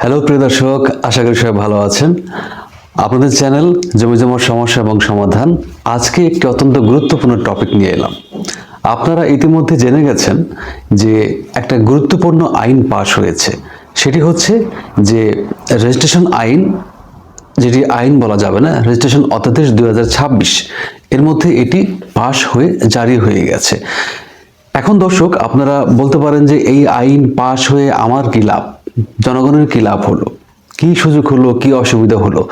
Hello প্রিয় দর্শক, আশা করি সবাই ভালো আছেন। আপনাদের চ্যানেল জমি জমার সমস্যা এবং সমাধান আজকে একটি অত্যন্ত গুরুত্বপূর্ণ টপিক নিয়ে এলাম। আপনারা ইতিমধ্যে জেনে গেছেন যে একটা গুরুত্বপূর্ণ আইন পাশ হয়েছে। সেটি হচ্ছে যে রেজিস্ট্রেশন আইন, যেটি আইন বলা যাবে না রেজিস্ট্রেশন অধ্যাদেশ দু হাজার ছাব্বিশ, এর মধ্যে এটি পাশ হয়ে, জারি হয়ে গেছে। এখন দর্শক, আপনারা বলতে পারেন যে এই আইন পাশ হয়ে আমার কি লাভ? জনগণের কি লাভ হলো? কি সুযোগ হলো? কি অসুবিধা হলো?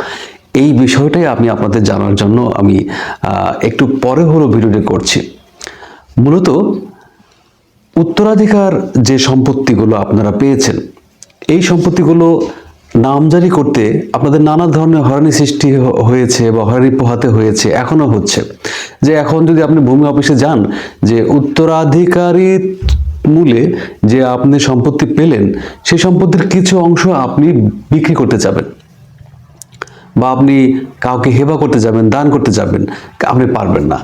এই বিষয়টাই আমি আপনাদের জানার জন্য আমি একটু পরে হলো ভিডিওটি করছি। মূলত উত্তরাধিকার যে সম্পত্তিগুলো আপনারা পেয়েছেন, এই সম্পত্তিগুলো নামজারি করতে আপনাদের নানা ধরনের হয়রানি সৃষ্টি হয়েছে বা হয়রানি পোহাতে হয়েছে এখনও হচ্ছে। যে এখন যদি আপনি ভূমি অফিসে যান, যে উত্তরাধিকারী মূলে যে আপনি সম্পত্তি পেলেন, সেই সম্পত্তির কিছু অংশ আপনি বিক্রি করতে যাবেন। বা আপনি কাউকে হেবা করতে যাবেন, দান করতে যাবেন, আপনি পারবেন না।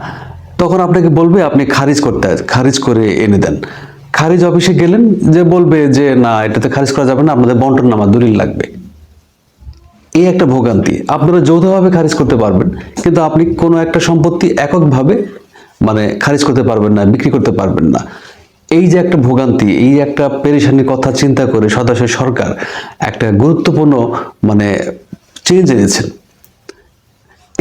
তখন আপনাকে বলবে, আপনি খারিজ করতে, খারিজ করে এনে দেন। খারিজ অফিসে গেলেন, যে বলবে যে, না, এটাতে খারিজ করা যাবে না, আপনাদের বন্টন নামা দলিল লাগবে। এই একটা ভোগান্তি। আপনারা যৌথভাবে খারিজ করতে পারবেন, কিন্তু আপনি কোনো একটা সম্পত্তি এককভাবে মানে খারিজ করতে পারবেন না, বিক্রি করতে পারবেন না। এই যে একটা ভোগান্তি, এই একটা পেরেশানির কথা চিন্তা করে সদস্য সরকার একটা গুরুত্বপূর্ণ মানে চেঞ্জ এনেছেন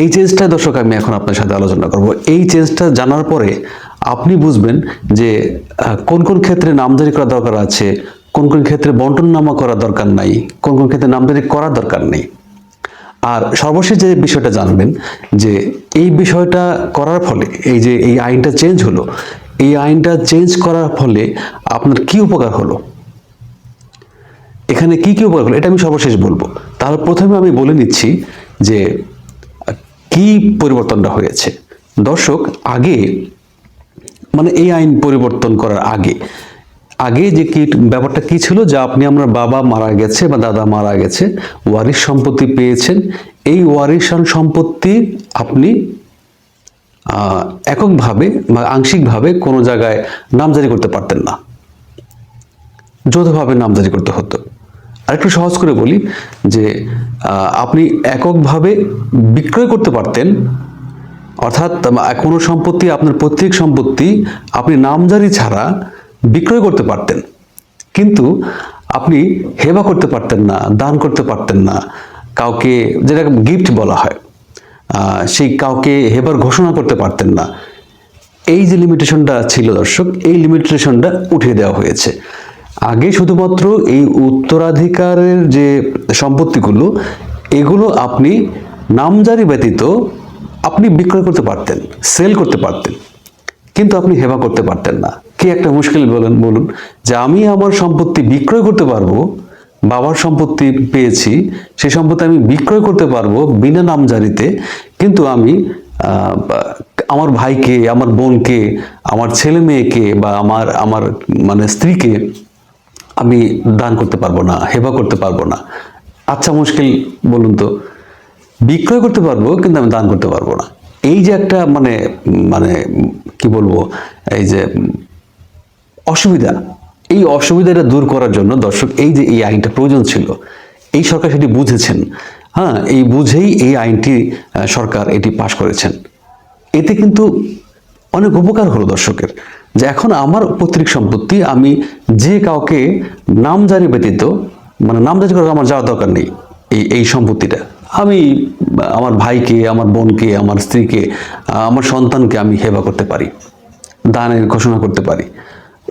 এই চেঞ্জটা দর্শক, আমি এখন আপনার সাথে আলোচনা করব। এই চেঞ্জটা জানার পরে আপনি বুঝবেন যে কোন কোন ক্ষেত্রে নামজারি করা দরকার আছে, কোন কোন ক্ষেত্রে বন্টননামা করা দরকার নাই, কোন কোন ক্ষেত্রে নামজারি করা দরকার নেই। আর সর্বশেষ যে বিষয়টা জানবেন যে, এই বিষয়টা করার ফলে এই যে এই আইনটা চেঞ্জ হলো এই আইনটা চেঞ্জ করার ফলে আপনার কি উপকার হলো? এখানে কি কি উপকার হলো? এটা আমি সর্বশেষ বলব। তাহলে প্রথমে আমি বলে নিচ্ছি যে, কি পরিবর্তনটা হয়েছে? দর্শক, আগে মানে এই আইন পরিবর্তন করার আগে আগে যে কি ব্যাপারটা কি ছিল? যে আপনি আপনার বাবা মারা গেছে বা দাদা মারা গেছে, ওয়ারিশ সম্পত্তি পেয়েছেন। এই ওয়ারিশান সম্পত্তি আপনি এককভাবে বা আংশিকভাবে কোনো জায়গায় নামজারি করতে পারতেন না। যৌথভাবে নামজারি করতে হতো। আরেকটু সহজ করে বলি যে আপনি এককভাবে বিক্রয় করতে পারতেন, অর্থাৎ কোনো সম্পত্তি, আপনার পৈতৃক সম্পত্তি আপনি নামজারি ছাড়া বিক্রয় করতে পারতেন। কিন্তু আপনি হেবা করতে পারতেন না, দান করতে পারতেন না, কাউকে যেটা গিফট বলা হয়। সেই কাউকে হেবার ঘোষণা করতে পারতেন না। এই যে লিমিটেশনটা ছিল দর্শক, এই লিমিটেশনটা উঠিয়ে দেওয়া হয়েছে। আগে শুধুমাত্র এই উত্তরাধিকারের যে সম্পত্তিগুলো, এগুলো আপনি নামজারি ব্যতীত আপনি বিক্রয় করতে পারতেন সেল করতে পারতেন। কিন্তু আপনি হেবা করতে পারতেন না। কি একটা মুশকিল বলেন, বলুন, যে আমি আমার সম্পত্তি বিক্রয় করতে পারব বাবার সম্পত্তি পেয়েছি সেই সম্পত্তি আমি বিক্রয় করতে পারব বিনা নামজারিতে, কিন্তু আমি আমার ভাইকে, আমার বোনকে, আমার ছেলে মেয়েকে বা আমার আমার মানে স্ত্রীকে আমি দান করতে পারব না, হেবা করতে পারব না। আচ্ছা মুশকিল, বলুন তো। বিক্রয় করতে পারব, কিন্তু আমি দান করতে পারব না। এই যে একটা মানে মানে কি বলব, এই যে, অসুবিধা এই অসুবিধাটা দূর করার জন্য দর্শক, এই যে এই আইনটা প্রয়োজন ছিল, এই সরকার সেটি বুঝেছেন। হ্যাঁ এই বুঝেই এই আইনটি সরকার এটি পাশ করেছেন। এতে কিন্তু অনেক উপকার হলো দর্শকের, যে এখন আমার পৈতৃক সম্পত্তি আমি যে কাউকে নামজারি ব্যতীত মানে নামজারি করার আমার যাওয়ার দরকার নেই এই এই সম্পত্তিটা। আমি, আমার ভাইকে, আমার বোনকে, আমার স্ত্রীকে, আমার সন্তানকে আমি হেবা করতে পারি, দানের ঘোষণা করতে পারি।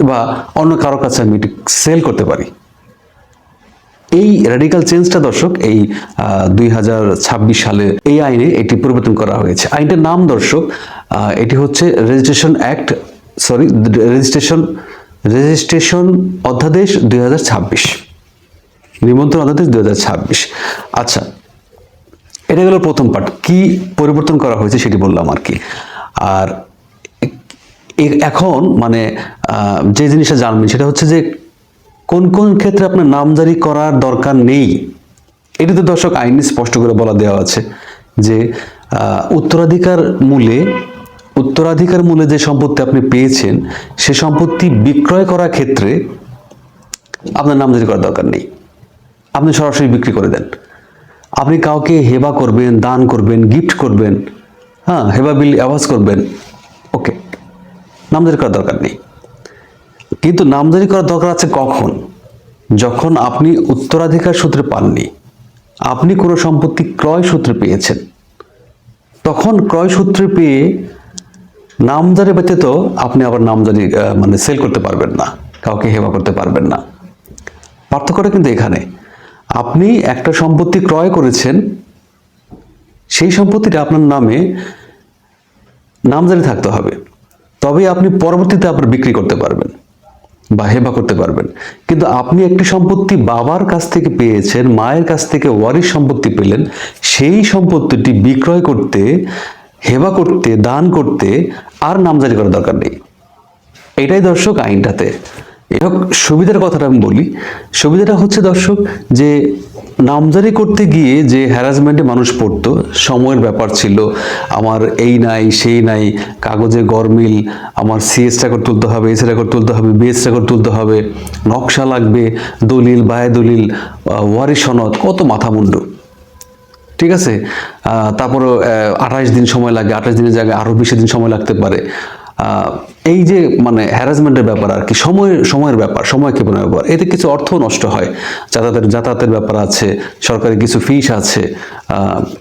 বা অন্য কারও কাছে আমি সেল করতে পারি। এই রেডিক্যাল চেঞ্জটা দর্শক, এই দুই হাজার ছাব্বিশ সালে এই আইনে এটি পরিবর্তন করা হয়েছে। আইনটার নাম দর্শক এটি হচ্ছে registration act sorry registration registration অধ্যাদেশ দুই হাজার ছাব্বিশ। নিমন্ত্রণ অধ্যাদেশ দুই হাজার ছাব্বিশ। আচ্ছা এটা গেল প্রথম পার্ট কি পরিবর্তন করা হয়েছে সেটি বললাম আর কি। আর এখন মানে যে জিনিসটা জানবেন সেটা হচ্ছে যে কোন কোন ক্ষেত্রে আপনার নামজারি করার দরকার নেই। এটি তো দর্শক আইনে স্পষ্ট করে বলা দেওয়া আছে যে উত্তরাধিকার মূলে উত্তরাধিকার মূলে যে সম্পত্তি আপনি পেয়েছেন, সে সম্পত্তি বিক্রয় করার ক্ষেত্রে আপনার নামজারি করার দরকার নেই। আপনি সরাসরি বিক্রি করে দেন। আপনি কাউকে হেবা করবেন, দান করবেন গিফট করবেন হ্যাঁ হেবা বিল, আওয়াজ করবেন। নামজারি করার দরকার নেই। কিন্তু নামজারি করার দরকার আছে কখন? যখন আপনি উত্তরাধিকার সূত্রে পাননি, আপনি কোনো সম্পত্তি ক্রয় সূত্রে পেয়েছেন। তখন ক্রয় সূত্রে পেয়ে নামজারি ব্যতীত আপনি আবার নামজারি মানে সেল করতে পারবেন না, কাউকে হেবা করতে পারবেন না। পার্থক্যটা কিন্তু এখানে। আপনি একটা সম্পত্তি ক্রয় করেছেন, সেই সম্পত্তিটা আপনার নামে নামজারি থাকতে হবে। তবে আপনি পরবর্তীতে আপনার বিক্রি করতে পারবেন বা হেবা করতে পারবেন। কিন্তু আপনি একটি সম্পত্তি বাবার কাছ থেকে পেয়েছেন, মায়ের কাছ থেকে ওয়ারিস সম্পত্তি পেলেন, সেই সম্পত্তিটি বিক্রয় করতে, হেবা করতে, দান করতে আর নামজারি করার দরকার নেই। এটাই দর্শক আইনটাতে। এবার সুবিধার কথাটা আমি বলি। সুবিধাটা হচ্ছে দর্শক যে নামজারি করতে গিয়ে যে হ্যারাসমেন্টে মানুষ পড়তো সময়ের ব্যাপার ছিল আমার এই নাই সেই নাই কাগজে গরমিল আমার সিএস রেকর্ড তুলতে হবে এস রেকর্ড তুলতে হবে বিএস রেকর্ড তুলতে হবে নকশা লাগবে দলিল বায় দলিল ওয়ারিশ সনদ কত মাথা মুন্ডু ঠিক আছে? আহ, তারপরও আঠাশ দিন সময় লাগে আঠাশ দিনের জায়গায় আরও বেশি দিন সময় লাগতে পারে। এই যে মানে হ্যারাসমেন্টের ব্যাপার আর কি সময় সময়ের ব্যাপার, সময় ক্ষেপণের ব্যাপার এতে কিছু অর্থ নষ্ট হয়। যাতায়াতের যাতায়াতের ব্যাপার আছে, সরকারি কিছু ফিস আছে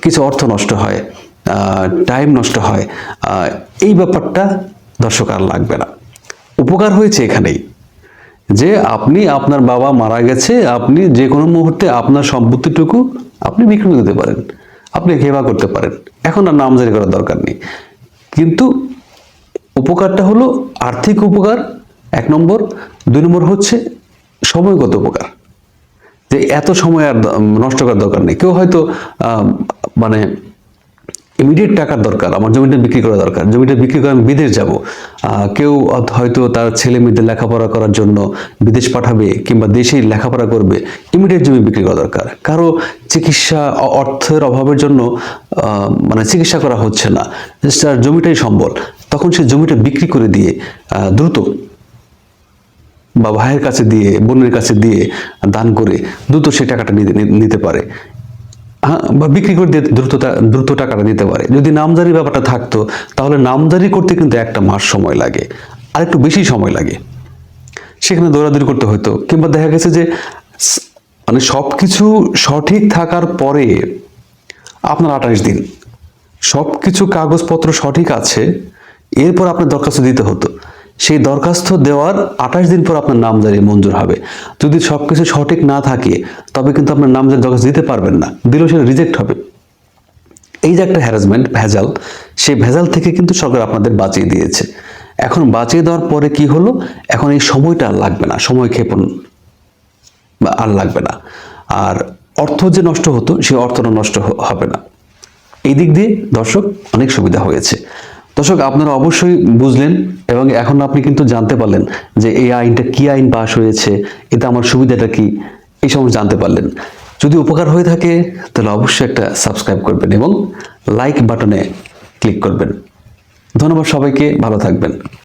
কিছু অর্থ নষ্ট হয় টাইম নষ্ট হয় এই ব্যাপারটা দর্শক আর লাগবে না। উপকার হয়েছে এখানেই যে আপনি, আপনার বাবা মারা গেছে, আপনি যে কোনো মুহূর্তে আপনার সম্পত্তিটুকু আপনি বিক্রি করে দিতে পারেন, আপনি হেবা করতে পারেন। এখন আর নামজারি করার দরকার নেই। কিন্তু উপকারটা হলো আর্থিক উপকার, এক নম্বর। দুই নম্বর হচ্ছে সময়গত উপকার, যে এত সময় আর নষ্ট করার দরকার নেই। কেউ হয়তো মানে ইমিডিয়েট টাকার দরকার, আমার জমিটা বিক্রি করা দরকার, জমিটা বিক্রি করে আমি বিদেশ যাব। কেউ হয়তো তার ছেলে মেয়েদের লেখাপড়া করার জন্য বিদেশ পাঠাবে কিংবা দেশেই লেখাপড়া করবে ইমিডিয়েট জমি বিক্রি করা দরকার। কারও চিকিৎসা অর্থের অভাবের জন্য মানে চিকিৎসা করা হচ্ছে না। জমিটাই সম্বল। তখন সে জমিটা বিক্রি করে দিয়ে দ্রুত বা ভাইয়ের কাছে দিয়ে, বোনের কাছে দিয়ে দান করে দ্রুত সে টাকাটা নিতে পারে। হ্যাঁ বা বিক্রি করে দিয়ে দ্রুত দ্রুত টাকাটা নিতে পারে। যদি নামজারি ব্যাপারটা থাকতো, তাহলে নামজারি করতে কিন্তু একটা মাস সময় লাগে, আর একটু বেশি সময় লাগে। সেখানে দৌড়াদৌড়ি করতে হতো, কিংবা দেখা গেছে যে মানে সব কিছু সঠিক থাকার পরে আপনার আঠাশ দিন সব কিছু কাগজপত্র সঠিক আছে এরপর আপনার দরখাস্ত দিতে হতো। সেই দরখাস্ত দেওয়ার আঠাশ দিন পর আপনার নামজারি মঞ্জুর হবে। যদি সব কিছু সঠিক না থাকে, তবে কিন্তু আপনার নামজারি দরখাস্ত দিতে পারবেন না। দিলেও সেটা রিজেক্ট হবে। এই যে একটা হ্যারাসমেন্ট ভেজাল, সেই ভেজাল থেকে কিন্তু সরকার আপনাদের বাঁচিয়ে দিয়েছে। এখন বাঁচিয়ে দেওয়ার পরে কি হলো? এখন এই সময়টা আর লাগবে না। সময় ক্ষেপণ আর লাগবে না। আর অর্থ যে নষ্ট হতো, সেই অর্থটা নষ্ট হবে না। এই দিক দিয়ে দর্শক, অনেক সুবিধা হয়েছে। দর্শক, আপনারা অবশ্যই বুঝলেন এবং এখন আপনি কিন্তু জানতে পারলেন যে এই আইনটা কি আইন পাশ হয়েছে, এতে আমার সুবিধাটা কি, এই সমস্ত জানতে পারলেন। যদি উপকার হয়ে থাকে, তাহলে অবশ্যই একটা সাবস্ক্রাইব করবেন এবং লাইক বাটনে ক্লিক করবেন। ধন্যবাদ সবাইকে, ভালো থাকবেন।